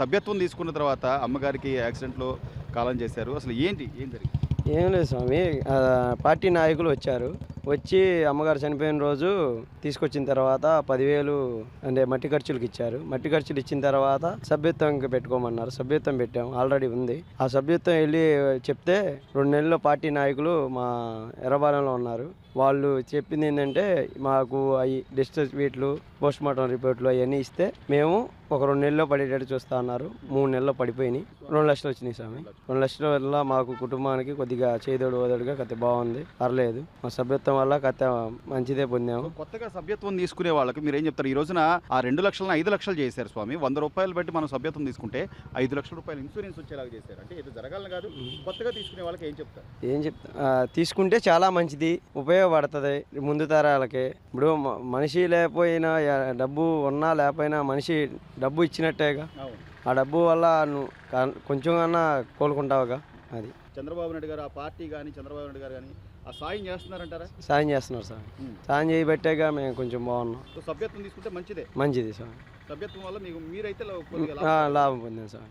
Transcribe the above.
సభ్యత్వం తీసుకున్న తర్వాత అమ్మగారికి యాక్సిడెంట్లో కాలం చేశారు. అసలు ఏంటి? ఏం జరిగింది? ఏం లేదు స్వామి. పార్టీ నాయకులు వచ్చారు. వచ్చి అమ్మగారు చనిపోయిన రోజు తీసుకొచ్చిన తర్వాత పదివేలు అంటే మట్టి ఖర్చులకు ఇచ్చారు. మట్టి ఖర్చులు ఇచ్చిన తర్వాత సభ్యత్వం పెట్టుకోమన్నారు. సభ్యత్వం పెట్టాం. ఆల్రెడీ ఉంది. ఆ సభ్యత్వం వెళ్ళి చెప్తే రెండు నెలల్లో పార్టీ నాయకులు మా ఎర్రబాలెంలో ఉన్నారు. వాళ్ళు చెప్పింది ఏంటంటే మాకు అవి డిస్టర్స్ వీట్లు పోస్ట్ మార్టం రిపోర్ట్లు అవన్నీ ఇస్తే మేము ఒక రెండు నెలల్లో పడేటట్టు చూస్తా అన్నారు. మూడు నెలల్లో పడిపోయినాయి. రెండు లక్షలు వచ్చినాయి స్వామి. రెండు లక్షల వల్ల మాకు కుటుంబానికి కొద్దిగా చేదోడు ఓదోడుగా కథ బాగుంది. పర్లేదు. మా సభ్యత్వం వల్ల కథ మంచిదే పొందాము. కొత్తగా సభ్యత్వం తీసుకునే వాళ్ళకి మీరు ఏం చెప్తారు? ఈ రోజున ఆ రెండు లక్షలను ఐదు లక్షలు చేశారు స్వామి. వంద రూపాయలు బట్టి మనం సభ్యత్వం తీసుకుంటే ఐదు లక్షల రూపాయలు ఇన్సూరెన్స్ వచ్చేలాగా చేశారు. అంటే ఇది జరగాలని కాదు. కొత్తగా తీసుకునే వాళ్ళకి ఏం చెప్తారు? ఏం చెప్తా తీసుకుంటే చాలా మంచిది. ఉపయోగపడుతుంది. ముందు తరాలకి. ఇప్పుడు మనిషి లేకపోయినా డబ్బు ఉన్నా లేకపోయినా మనిషి డబ్బు ఇచ్చినట్టేగా. ఆ డబ్బు వల్ల నువ్వు కొంచెం అన్నా కోలుకుంటావుగా అది. చంద్రబాబు నాయుడు గారు ఆ పార్టీ కానీ చంద్రబాబు నాయుడు గారు కానీ ఆ సాయం చేస్తున్నారంటారా? సాయం చేస్తున్నారు సార్. సాయం చేయబట్టేగా మేము కొంచెం బాగున్నాం. సభ్యత్వం తీసుకుంటే మంచిదే. మంచిది సార్. సభ్యత్వం వల్ల మీకు మీరైతే. లాభం పొందాం సార్.